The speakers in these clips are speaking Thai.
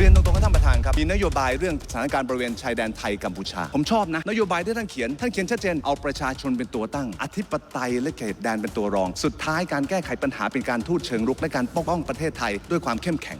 เรียนตรงๆกับท่านประธานครับมีนโยบายเรื่องสถานการณ์บริเวณชายแดนไทยกัมพูชา ผมชอบนะนโยบายที่ท่านเขียนท่านเขียนชัดเจนเอาประชาชนเป็นตัวตั้ง อธิปไตยและเขตแดนเป็นตัวรอง สุดท้ายการแก้ไขปัญหาเป็นการทูตเชิงรุกและการปกป้องประเทศไทยด้วยความเข้มแข็ง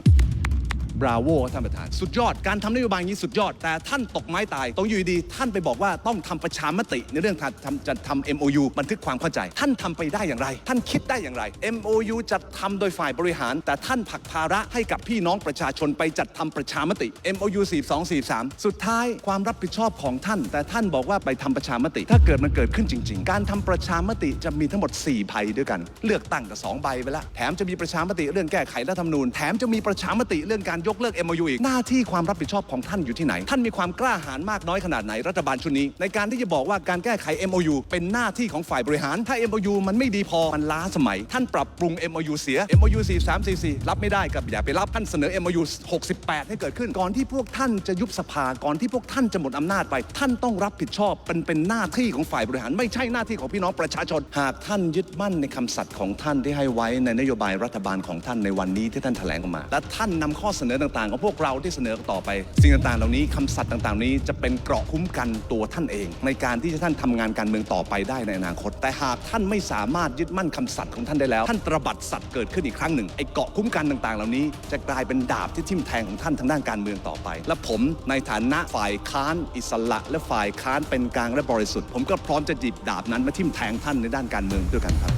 บราโวท่านประธาน สุดยอดการทำนโยบายอย่างนี้สุดยอด แต่ท่านตกไม้ตายตรงอยู่ดี ท่านไปบอกว่าต้องทำประชามติในเรื่องการทำจะทำ MOU บันทึกความเข้าใจ ท่านทำไปได้อย่างไร ท่านคิดได้อย่างไร MOU จัดทำโดยฝ่ายบริหาร แต่ท่านผลักภาระให้กับพี่น้องประชาชนไปจัดทำประชามติ MOU 42 43 สุดท้ายความรับผิดชอบของท่าน แต่ท่านบอกว่าไปทำประชามติ ถ้าเกิดมันเกิดขึ้นจริง ๆ การทำประชามติจะมีทั้งหมด4ใบด้วยกัน เลือกตั้งกับ2ใบไปแล้วแถมจะมีประชามติเรื่องแก้ไขรัฐธรรมนูญแถมจะมีประชามติเรื่องการยกเลิก MOU อีก หน้าที่ความรับผิดชอบของท่านอยู่ที่ไหน ท่านมีความกล้าหาญมากน้อยขนาดไหนรัฐบาลชุดนี้ ในการที่จะบอกว่าการแก้ไข MOU เป็นหน้าที่ของฝ่ายบริหาร ถ้า MOU มันไม่ดีพอมันล้าสมัย ท่านปรับปรุง MOU เสีย MOU 43 44 รับไม่ได้กับอย่าไปรับท่านเสนอ MOU 68 ให้เกิดขึ้นก่อนที่พวกท่านจะยุบสภาก่อนที่พวกท่านจะหมดอำนาจไป ท่านต้องรับผิดชอบเป็นเป็นหน้าที่ของฝ่ายบริหาร ไม่ใช่หน้าที่ของพี่น้องประชาชน หากท่านยึดมั่นในคำสัตย์ของท่านที่ให้ไว้ในนโยบายรัฐบาลของท่านในวันนี้ที่ท่านแถลงออกมา และท่านนำข้อเสนอนอต่างๆของพวกเราที่เสนอต่อไป สิ่งต่างๆ เหล่านี้คำสัตย์ต่างๆ นี้จะเป็นเกราะคุ้มกันตัวท่านเอง ในการที่จะท่านทำงานการเมืองต่อไปได้ในอนาคต แต่หากท่านไม่สามารถยึดมั่นคำสัตย์ของท่านได้แล้ว ท่านตระบัดสัตย์เกิดขึ้นอีกครั้งหนึ่งไอ้เกราะคุ้มกันต่างๆ เหล่านี้จะกลายเป็นดาบที่ทิ่มแทงของท่านทางด้านการเมืองต่อไป และผมในฐานะฝ่ายค้านอิสระ และฝ่ายค้านเป็นกลางและบริสุทธิ์ผมก็พร้อมจะหยิบดาบนั้นมาทิ่มแทงท่านในด้านการเมืองด้วยกันครับ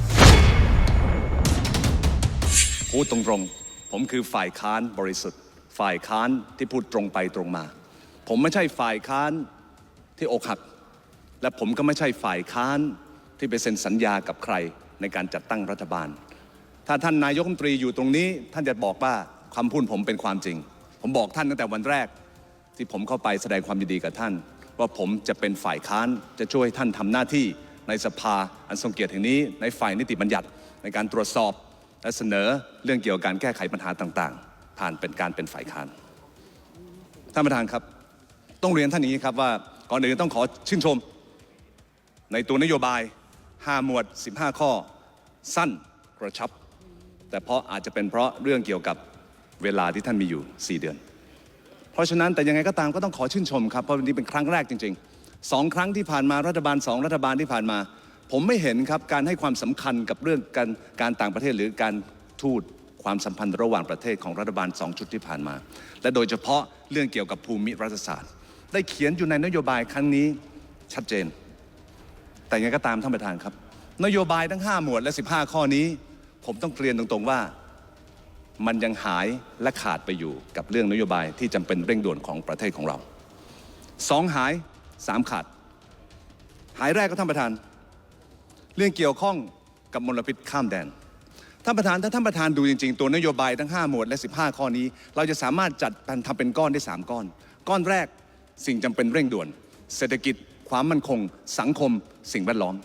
พูดตรงๆ ผมคือฝ่ายค้านบริสุทธิ์ ฝ่ายค้านที่พูดตรงไปตรงมา ผมไม่ใช่ฝ่ายค้านที่อกหัก และผมก็ไม่ใช่ฝ่ายค้านที่ไปเซ็นสัญญากับใครในการจัดตั้งรัฐบาล ถ้าท่านนายกรัฐมนตรีอยู่ตรงนี้ ท่านจะบอกว่าคำพูดผมเป็นความจริง ผมบอกท่านตั้งแต่วันแรก ที่ผมเข้าไปแสดงความยินดีกับท่าน ว่าผมจะเป็นฝ่ายค้านจะช่วยท่านทำหน้าที่ในสภาอันทรงเกียรติแห่งนี้ในฝ่ายนิติบัญญัติในการตรวจสอบ และเสนอเรื่องเกี่ยวกับการแก้ไขปัญหาต่างๆ ผ่านเป็นการเป็นฝ่ายค้านท่านประธานครับ ต้องเรียนท่านอย่างนี้ครับว่าก่อนอื่นต้องขอชื่นชม ในตัวนโยบาย 5 หมวด 15 ข้อ สั้นกระชับ แต่เพราะอาจจะเป็นเพราะเรื่องเกี่ยวกับเวลาที่ท่านมีอยู่ 4 เดือน เพราะฉะนั้นแต่ยังไงก็ตามก็ต้องขอชื่นชมครับเพราะวันนี้เป็นครั้งแรกจริงๆสองครั้งที่ผ่านมารัฐบาลสองรัฐบาลที่ผ่านมา ผมไม่เห็นครับการให้ความสำคัญกับเรื่องการการต่างประเทศหรือการทูตความสัมพันธ์ระหว่างประเทศของรัฐบาลสองชุดที่ผ่านมา และโดยเฉพาะเรื่องเกี่ยวกับภูมิรัฐศาสตร์ ได้เขียนอยู่ในนโยบายครั้งนี้ชัดเจน แต่ยังไงก็ตามท่านประธานครับ นโยบายทั้ง 5 หมวดและ 15 ข้อนี้ ผมต้องเรียนตรงๆว่ามันยังหายและขาดไปอยู่กับเรื่องนโยบายที่จำเป็นเร่งด่วนของประเทศของเราสองหายสามขาด หายแรกก็ท่านประธาน เรื่องเกี่ยวข้องกับมลพิษข้ามแดน ท่านประธานถ้าท่านประธานดูจริง ๆ ตัวนโยบายทั้ง 5 หมวดและ 15 ข้อนี้ เราจะสามารถจัดทำเป็นก้อนได้ 3 ก้อน ก้อนแรกสิ่งจำเป็นเร่งด่วน เศรษฐกิจความมั่นคง สังคม สิ่งแวดล้อม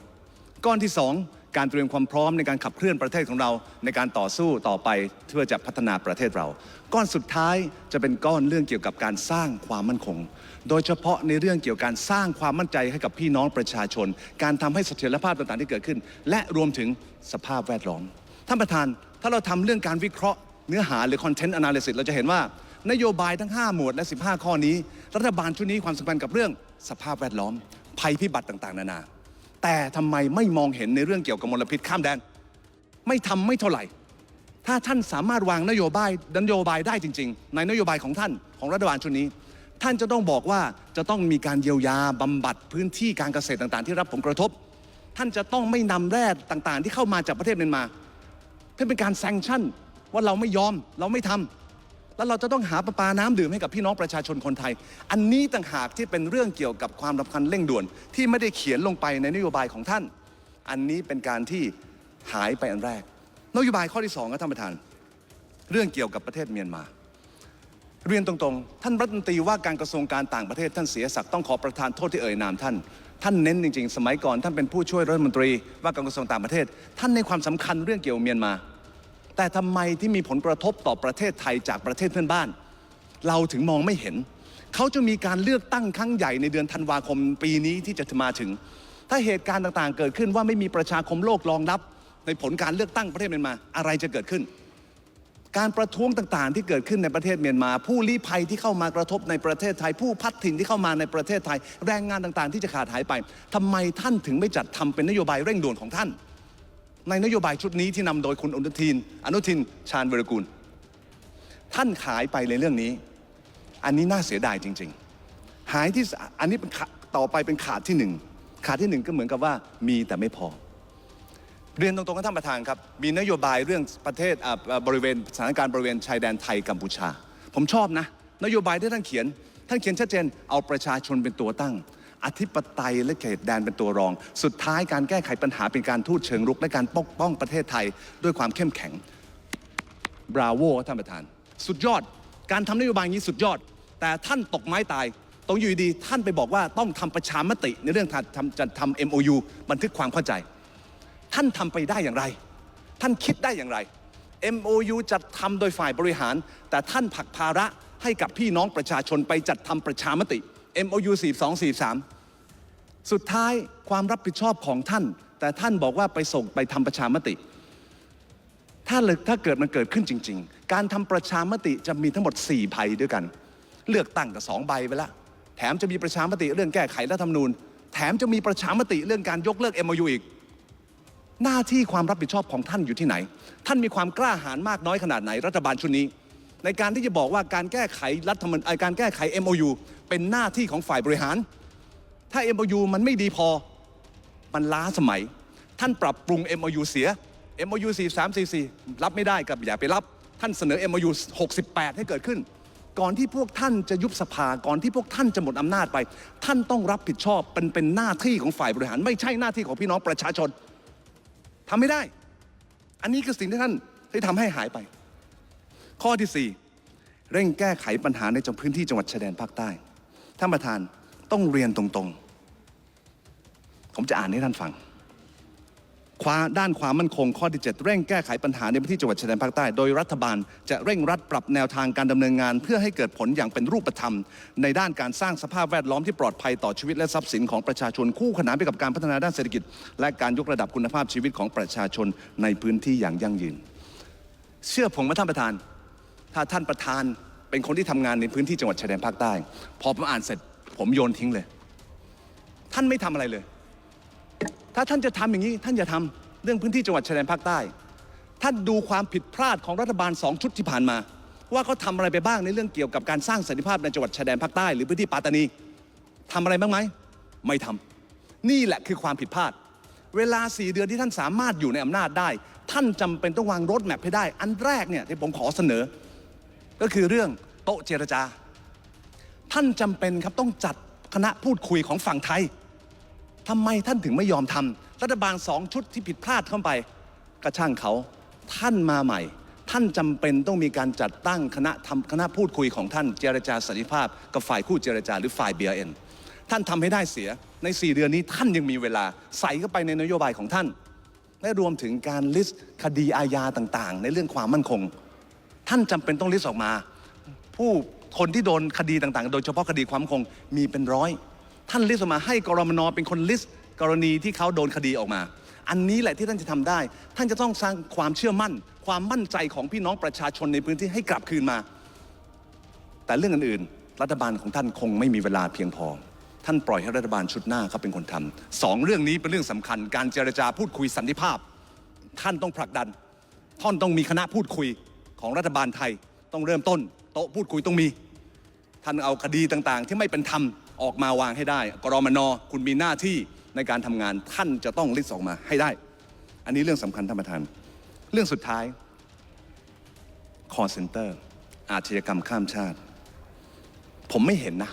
ก้อนที่ 2 การเตรียมความพร้อมในการขับเคลื่อนประเทศของเรา ในการต่อสู้ต่อไปเพื่อจะพัฒนาประเทศเรา ก้อนสุดท้ายจะเป็นก้อนเรื่องเกี่ยวกับการสร้างความมั่นคง โดยเฉพาะในเรื่องเกี่ยวกับการสร้างความมั่นใจให้กับพี่น้องประชาชน การทำให้เสถียรภาพต่างๆที่เกิดขึ้น และรวมถึงสภาพแวดล้อมท่านประธานถ้าเราทำเรื่องการวิเคราะห์เนื้อหาหรือ content analysis เราจะเห็นว่านโยบายทั้ง 5 หมวดและ 15 ข้อนี้ รัฐบาลชุดนี้ความสำคัญกับเรื่องสภาพแวดล้อม ภัยพิบัติต่าง ๆ นานา แต่ทำไมไม่มองเห็นในเรื่องเกี่ยวกับมลพิษข้ามแดน ไม่ทำไม่เท่าไหร่ ถ้าท่านสามารถวางนโยบายนโยบายได้จริง ๆ ในนโยบายของท่านของรัฐบาลชุดนี้ ท่านจะต้องบอกว่าจะต้องมีการเยียวยาบำบัดพื้นที่การเกษตรต่างๆ ที่รับผลกระทบ ท่านจะต้องไม่นำแร่ต่างๆ ที่เข้ามาจากประเทศเมียนมาเพื่อเป็นการแซงชั่นว่าเราไม่ยอมเราไม่ทำ แล้วเราจะต้องหาประปาน้ำดื่มให้กับพี่น้องประชาชนคนไทย อันนี้ต่างหากที่เป็นเรื่องเกี่ยวกับความสำคัญเร่งด่วน ที่ไม่ได้เขียนลงไปในนโยบายของท่าน อันนี้เป็นการที่หายไปอันแรก นโยบายข้อที่สองครับท่านประธาน เรื่องเกี่ยวกับประเทศเมียนมา เรียนตรงๆ ท่านรัฐมนตรีว่าการกระทรวงการต่างประเทศท่านเสียศักดิ์ต้องขอประทานโทษที่เอ่ยนามท่านท่านเน้นจริง ๆ สมัยก่อนท่านเป็นผู้ช่วยรัฐมนตรีว่าการกระทรวงต่างประเทศ ท่านในความสำคัญเรื่องเกี่ยวกับเมียนมา แต่ทำไมที่มีผลกระทบต่อประเทศไทยจากประเทศเพื่อนบ้าน เราถึงมองไม่เห็น เขาจะมีการเลือกตั้งครั้งใหญ่ในเดือนธันวาคมปีนี้ที่จะมาถึง ถ้าเหตุการณ์ต่างๆ เกิดขึ้นว่าไม่มีประชาคมโลกรองรับ ในผลการเลือกตั้งประเทศเมียนมาอะไรจะเกิดขึ้น การประท้วงต่างๆ ที่เกิดขึ้นในประเทศเมียนมา ผู้ลี้ภัยที่เข้ามากระทบในประเทศไทย ผู้พัดถิ่นที่เข้ามาในประเทศไทย แรงงานต่างๆ ที่จะขาดหายไปทำไมท่านถึงไม่จัดทำเป็นนโยบายเร่งด่วนของท่าน ในนโยบายชุดนี้ที่นำโดยคุณอนุทิน อนุทินชาญวรกูลท่านขายไปในเรื่องนี้ อันนี้น่าเสียดายจริง ๆ หายที่อันนี้เป็นต่อไปเป็นขาดที่หนึ่งขาดที่หนึ่งก็เหมือนกับว่ามีแต่ไม่พอ เรียนตรงๆกับท่านประธานครับ มีนโยบายเรื่องประเทศบริเวณสถานการณ์บริเวณชายแดนไทยกัมพูชา ผมชอบนะ นโยบายที่ท่านเขียน ท่านเขียนชัดเจนเอาประชาชนเป็นตัวตั้ง อธิปไตยและเขตแดนเป็นตัวรอง สุดท้ายการแก้ไขปัญหาเป็นการทูตเชิงรุกและการปกป้องประเทศไทยด้วยความเข้มแข็งบราโวท่านประธาน สุดยอดการทำนโยบายอย่างนี้สุดยอด แต่ท่านตกไม้ตายตรงอยู่ดีท่านไปบอกว่าต้องทำประชามติในเรื่องทำทำจะทำ MOU บันทึกความเข้าใจ ท่านทำไปได้อย่างไร ท่านคิดได้อย่างไร MOU จัดทำโดยฝ่ายบริหาร แต่ท่านผลักภาระให้กับพี่น้องประชาชนไปจัดทำประชามติ MOU 4243 สุดท้ายความรับผิดชอบของท่าน แต่ท่านบอกว่าไปส่งไปทำประชามติ ถ้าเลยถ้าเกิดมันเกิดขึ้นจริง ๆ การทำประชามติจะมีทั้งหมด4ใบด้วยกัน เลือกตั้งกับสองใบไปละแถมจะมีประชามติเรื่องแก้ไขรัฐธรรมนูญ แถมจะมีประชามติเรื่องการยกเลิก MOU อีก หน้าที่ความรับผิดชอบของท่านอยู่ที่ไหน ท่านมีความกล้าหาญมากน้อยขนาดไหนรัฐบาลชุดนี้ ในการที่จะบอกว่าการแก้ไขรัฐธรรมนูญเอ่อการแก้ไข MOU เป็นหน้าที่ของฝ่ายบริหาร ถ้า MOU มันไม่ดีพอมันล้าสมัย ท่านปรับปรุง MOU เสีย MOU 4344 รับไม่ได้กับอย่าไปรับ ท่านเสนอ MOU 68 ให้เกิดขึ้น ก่อนที่พวกท่านจะยุบสภาก่อนที่พวกท่านจะหมดอำนาจไป ท่านต้องรับผิดชอบเป็นเป็นหน้าที่ของฝ่ายบริหาร ไม่ใช่หน้าที่ของพี่น้องประชาชนทำไม่ได้ อันนี้คือสิ่งที่ท่านได้ทำให้หายไป ข้อที่ 4 เร่งแก้ไขปัญหาในจังพื้นที่จังหวัดชายแดนภาคใต้ ท่านประธานต้องเรียนตรงๆ ผมจะอ่านให้ท่านฟังควาด้านความมั่นคงข้อที่ 7 เร่งแก้ไขปัญหาในพื้นที่จังหวัดชายแดนภาคใต้ โดยรัฐบาลจะเร่งรัดปรับแนวทางการดำเนินงาน เพื่อให้เกิดผลอย่างเป็นรูปธรรม ในด้านการสร้างสภาพแวดล้อมที่ปลอดภัยต่อชีวิตและทรัพย์สินของประชาชนคู่ขนานไปกับการพัฒนาด้านเศรษฐกิจ และการยกระดับคุณภาพชีวิตของประชาชนในพื้นที่อย่างยั่งยืน เชื่อผมว่าท่านประธาน ถ้าท่านประธานเป็นคนที่ทำงานในพื้นที่จังหวัดชายแดนภาคใต้ พอผมอ่านเสร็จ ผมโยนทิ้งเลย ท่านไม่ทำอะไรเลย ถ้าท่านจะทำอย่างนี้ ท่านอย่าทำเรื่องพื้นที่จังหวัดชายแดนภาคใต้ ท่านดูความผิดพลาดของรัฐบาลสองชุดที่ผ่านมา ว่าเขาทำอะไรไปบ้างในเรื่องเกี่ยวกับการสร้างสันติภาพในจังหวัดชายแดนภาคใต้หรือพื้นที่ปัตตานีทำอะไรบ้างไหมไม่ทำนี่แหละคือความผิดพลาด เวลาสี่เดือนที่ท่านสามารถอยู่ในอำนาจได้ ท่านจำเป็นต้องวางรถแมพให้ได้ อันแรกเนี่ยที่ผมขอเสนอ ก็คือเรื่องโต๊ะเจรจา ท่านจำเป็นครับต้องจัดคณะพูดคุยของฝั่งไทยทำไมท่านถึงไม่ยอมทำรัฐบาลสองชุดที่ผิดพลาดเข้าไปกระช่างเขาท่านมาใหม่ ท่านจำเป็นต้องมีการจัดตั้งคณะทำคณะพูดคุยของท่านเจรจาสันติภาพ กับฝ่ายคู่เจรจาหรือฝ่าย BRN ท่านทำให้ได้เสียใน 4 เดือนนี้ท่านยังมีเวลาใส่เข้าไปในนโยบายของท่านและรวมถึงการลิสต์คดีอาญาต่างๆ ในเรื่องความมั่นคง ท่านจำเป็นต้องลิสต์ออกมา ผู้คนที่โดนคดีต่างๆ โดยเฉพาะคดีความคงมีเป็นร้อย ท่านลิสต์ออกมาให้กรมนเป็นคนลิสต์กรณีที่เขาโดนคดีออกมา อันนี้แหละที่ท่านจะทำได้ ท่านจะต้องสร้างความเชื่อมั่น ความมั่นใจของพี่น้องประชาชนในพื้นที่ให้กลับคืนมา แต่เรื่องอื่นๆ รัฐบาลของท่านคงไม่มีเวลาเพียงพอ ท่านปล่อยให้รัฐบาลชุดหน้าเขาเป็นคนทำสองเรื่องนี้เป็นเรื่องสำคัญ การเจรจาพูดคุยสันติภาพ ท่านต้องผลักดัน ท่านต้องมีคณะพูดคุย ของรัฐบาลไทยต้องเริ่มต้น โต๊ะพูดคุยต้องมี ท่านเอาคดีต่างๆ ที่ไม่เป็นธรรมออกมาวางให้ได้ กรมนคุณมีหน้าที่ในการทำงานท่านจะต้องลิสต์ออกมาให้ได้ อันนี้เรื่องสำคัญท่านประธาน เรื่องสุดท้ายคอร์เซนเตอร์อาชญากรรมข้ามชาติ ผมไม่เห็นนะ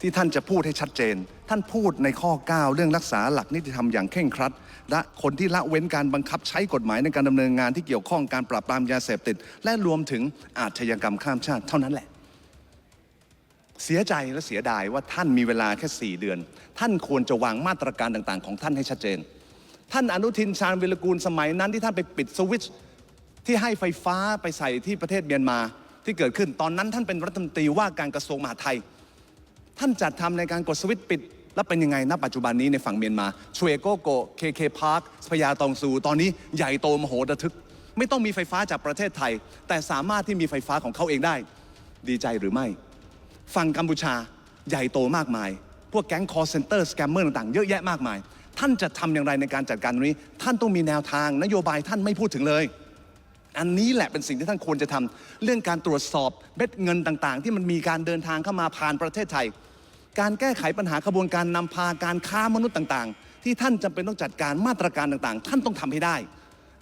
ที่ท่านจะพูดให้ชัดเจน ท่านพูดในข้อ 9 เรื่องรักษาหลักนิติธรรมอย่างเคร่งครัด และคนที่ละเว้นการบังคับใช้กฎหมายในการดำเนินงานที่เกี่ยวข้องการปราบปรามยาเสพติด และรวมถึงอาชญากรรมข้ามชาติเท่านั้นแหละ เสียใจและเสียดายว่าท่านมีเวลาแค่ 4 เดือน ท่านควรจะวางมาตรการต่างๆ ของท่านให้ชัดเจน ท่านอนุทินชาญวิรกูลสมัยนั้นที่ท่านไปปิดสวิตช์ที่ให้ไฟฟ้าไปใส่ที่ประเทศเมียนมาที่เกิดขึ้นตอนนั้นท่านเป็นรัฐมนตรีว่าการกระทรวงมหาดไทย ท่านจัดทำในการกดสวิตช์ปิด แล้วเป็นยังไงณปัจจุบันนี้ในฝั่งเมียนมาชเวโกโกเคเคพาร์คพญาตองซู ตอนนี้ใหญ่โตมโหระทึก ไม่ต้องมีไฟฟ้าจากประเทศไทย แต่สามารถที่มีไฟฟ้าของเขาเองได้ ดีใจหรือไม่ ฝั่งกัมพูชาใหญ่โตมากมาย พวกแก๊ง call center scammer ต่างๆเยอะแยะมากมาย ท่านจะทำอย่างไรในการจัดการตรงนี้ ท่านต้องมีแนวทางนโยบายท่านไม่พูดถึงเลยอันนี้แหละเป็นสิ่งที่ท่านควรจะทำเรื่องการตรวจสอบเม็ดเงินต่างๆ ที่มันมีการเดินทางเข้ามาผ่านประเทศไทย การแก้ไขปัญหาขบวนการนำพาการค้ามนุษย์ต่างๆ ที่ท่านจำเป็นต้องจัดการมาตรการต่างๆ ท่านต้องทำให้ได้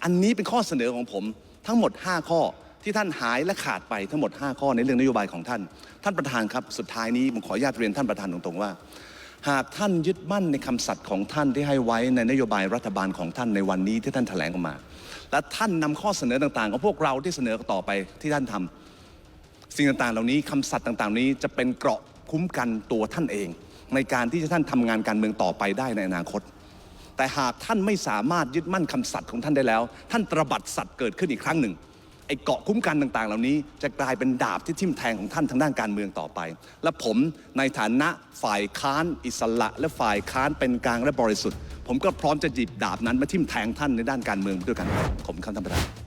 อันนี้เป็นข้อเสนอของผมทั้งหมด 5 ข้อที่ท่านหายและขาดไปทั้งหมด 5 ข้อในเรื่องนโยบายของท่าน ท่านประธานครับ สุดท้ายนี้ผมขออนุญาตเรียนท่านประธานตรงๆว่า หากท่านยึดมั่นในคำสัตย์ของท่านที่ให้ไว้ในนโยบายรัฐบาลของท่านในวันนี้ที่ท่านแถลงออกมา และท่านนำข้อเสนอต่างๆ ของพวกเราที่เสนอต่อไปที่ท่านทำสิ่งต่างๆ เหล่านี้คำสัตย์ต่างๆ นี้จะเป็นเกราะ คุ้มกันตัวท่านเอง ในการที่จะท่านทำงานการเมืองต่อไปได้ในอนาคต แต่หากท่านไม่สามารถยึดมั่นคำสัตย์ของท่านได้แล้ว ท่านตระบัดสัตย์เกิดขึ้นอีกครั้งหนึ่งไอ้เกาะคุ้มกันต่างๆ เหล่านี้จะกลายเป็นดาบที่ทิ่มแทงของท่านทางด้านการเมืองต่อไป และผมในฐานะฝ่ายค้านอิสระ และฝ่ายค้านเป็นกลางและบริสุทธิ์ ผมก็พร้อมจะหยิบดาบนั้นมาทิ่มแทงท่านในด้านการเมืองด้วยกันขอบคุณครับท่านประธาน